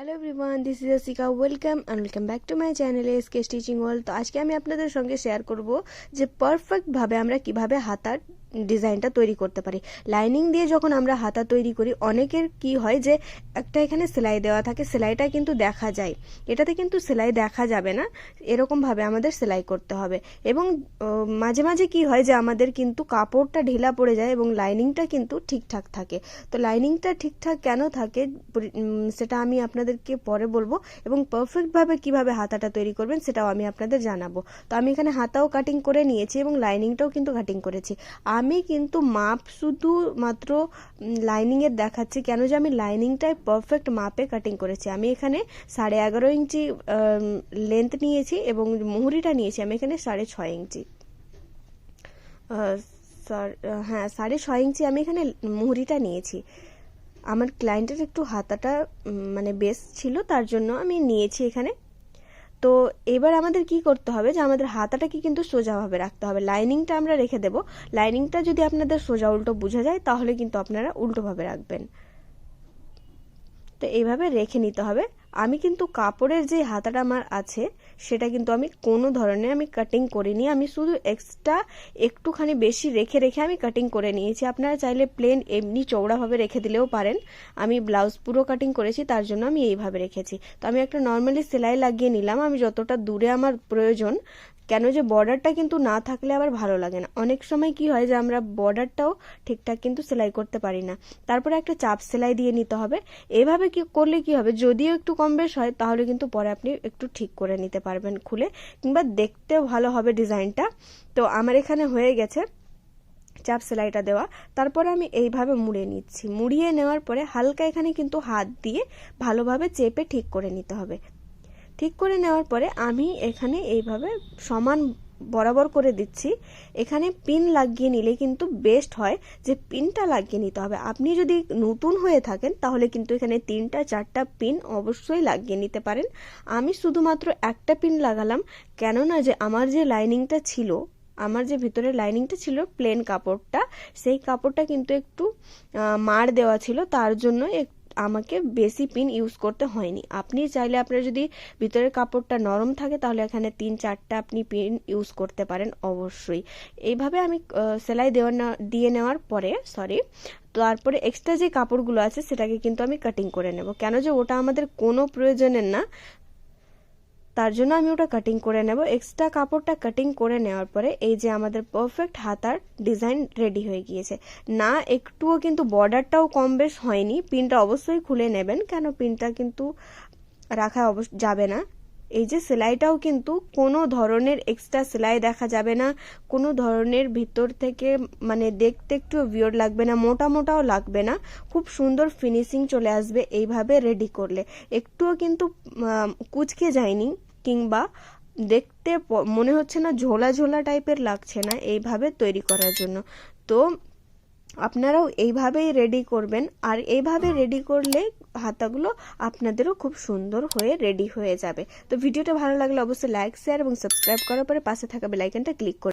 Hello everyone this is Asika welcome and welcome back to my চ্যানেলে SK stitching world তো আজকে আমি আপনাদের সঙ্গে শেয়ার করব যে পারফেক্টভাবে আমরা কীভাবে হাতার ডিজাইনটা তৈরি করতে পারি। লাইনিং দিয়ে যখন আমরা হাতা তৈরি করি, অনেকের কি হয় যে, একটা এখানে সেলাই দেওয়া থাকে, সেলাইটা কিন্তু দেখা যায়। এটাতে কিন্তু সেলাই দেখা যাবে না, এরকমভাবে আমাদের সেলাই করতে হবে। এবং মাঝে মাঝে কি হয় যে, আমাদের কিন্তু কাপড়টা ঢিলা পড়ে যায় এবং লাইনিংটা কিন্তু ঠিকঠাক থাকে। তো লাইনিংটা ঠিকঠাক কেন থাকে সেটা আমি আপনাদেরকে পরে বলব এবং পারফেক্টভাবে কীভাবে হাতাটা তৈরি করবেন সেটাও আমি আপনাদের জানাব। তো আমি এখানে হাতাও কাটিং করে নিয়েছি এবং লাইনিংটাও কিন্তু কাটিং করেছি। আমি কিন্তু মাপ শুধু মাত্র লাইনিংয়ের দেখাচ্ছি কেন যে আমি লাইনিংটাই পারফেক্ট মাপে কাটিং করেছি। আমি এখানে সাড়ে এগারো ইঞ্চি লেন্থ নিয়েছি এবং মুহুরিটা নিয়েছি আমি এখানে সাড়ে ছয় ইঞ্চি। হ্যাঁ সাড়ে ছয় ইঞ্চি আমি এখানে মুহুরিটা নিয়েছি। আমার ক্লায়েন্টের একটু হাতাটা মানে বেশ ছিল, তার জন্য আমি নিয়েছি এখানে। তো এবার আমাদের কি করতে হবে যে আমাদের হাতাটাকে কিন্তু সোজাভাবে রাখতে হবে। লাইনিংটা আমরা রেখে দেব। লাইনিংটা যদি আপনাদের সোজা উল্টো বোঝা যায়, তাহলে কিন্তু আপনারা উল্টোভাবে রাখবেন। তো এইভাবে রেখে নিতে হবে। আমি কিন্তু কাপড়ের যে হাতাটা আমার আছে, সেটা কিন্তু আমি কোনো ধরনের আমি কাটিং করিনি। আমি শুধু এক্সট্রা একটুখানি বেশি রেখে রেখে আমি কাটিং করে নিয়েছি। আপনারা চাইলে প্লেন এমনি চৌড়াভাবে রেখে দিলেও পারেন। আমি ব্লাউজ পুরো কাটিং করেছি, তার জন্য আমি এইভাবে রেখেছি। তো আমি একটা নর্মালি সেলাই লাগিয়ে নিলাম। আমি যতটা দূরে আমার প্রয়োজন কেন যে বর্ডারটা কিন্তু না থাকলে আবার ভালো লাগে না। অনেক সময় কি হয় যে আমরা বর্ডারটাও ঠিকঠাক কিন্তু সেলাই করতে পারি না। তারপরে একটা চাপ সেলাই দিয়ে নিতে হবে। এভাবে কি করলে কি হবে? যদিও একটু কম বেশ হয়, তাহলে কিন্তু পরে আপনি একটু ঠিক করে নিতে পারবেন খুলে। কিংবা দেখতেও ভালো হবে ডিজাইনটা। তো আমার এখানে হয়ে গেছে চাপ সেলাইটা দেওয়া। তারপরে আমি এইভাবে মুড়ে নিচ্ছি। মুড়িয়ে নেওয়ার পরে হালকা এখানে কিন্তু হাত দিয়ে ভালোভাবে চেপে ঠিক করে নিতে হবে। ঠিক করে নেওয়ার পরে আমি এখানে এইভাবে সমান বরাবর করে দিচ্ছি। এখানে পিন লাগিয়ে নিলে কিন্তু বেস্ট হয় যে পিনটা লাগিয়ে নিতে হবে। আপনি যদি নতুন হয়ে থাকেন তাহলে কিন্তু এখানে তিনটা, চারটা পিন অবশ্যই লাগিয়ে নিতে পারেন। আমি শুধুমাত্র একটা পিন লাগালাম, কেননা যে আমার যে লাইনিংটা ছিল, আমার যে ভিতরে লাইনিংটা ছিল প্লেন কাপড়টা, সেই কাপড়টা কিন্তু একটু মার দেওয়া ছিল, তার জন্য এক- আমাকে বেশি পিন ইউজ করতে হয়নি। আপনি চাইলে আপনার যদি ভিতরের কাপড়টা নরম থাকে, তাহলে এখানে তিন, চারটা আপনি পিন ইউজ করতে পারেন অবশ্যই। এইভাবে আমি সেলাই দেওয়া দিয়ে নেওয়ার পরে সরি তারপরে এক্সট্রা যে কাপড়গুলো আছে, সেটাকে কিন্তু আমি কাটিং করে নেব। কেন যে ওটা আমাদের কোনো প্রয়োজনের না তার জন্য আমি ওটা কাটিং করে নেব। এক্সট্রা কাপড়টা কাটিং করে নেওয়ার পরে এই যে আমাদের পারফেক্ট হাতার ডিজাইন রেডি হয়ে গিয়েছে। না, একটুও কিন্তু বর্ডারটাও কম বেশ হয়নি। পিনটা অবশ্যই খুলে নেবেন, কেন পিনটা কিন্তু রাখা অবশ্য যাবে না। এই যে সেলাইটাও কিন্তু কোনো ধরনের এক্সট্রা সেলাই দেখা যাবে না। কোনো ধরনের ভিতর থেকে মানে দেখতে একটু ভিওর লাগবে না, মোটা মোটাও লাগবে না। খুব সুন্দর ফিনিশিং চলে আসবে এইভাবে রেডি করলে। একটুও কিন্তু কুচকে যায়নি। কিংবা দেখতে মনে হচ্ছে না ঝোলা ঝোলা টাইপের লাগছে না এইভাবে তৈরি করার জন্য। তো আপনারাও এইভাবেই রেডি করবেন আর এইভাবে রেডি করলে হাতাগুলো আপনাদেরও খুব সুন্দর হয়ে রেডি হয়ে যাবে। তো ভিডিওটা ভালো লাগলে অবশ্যই লাইক শেয়ার এবং সাবস্ক্রাইব করার পরে পাশে থাকা বেলাইকনটা ক্লিক করে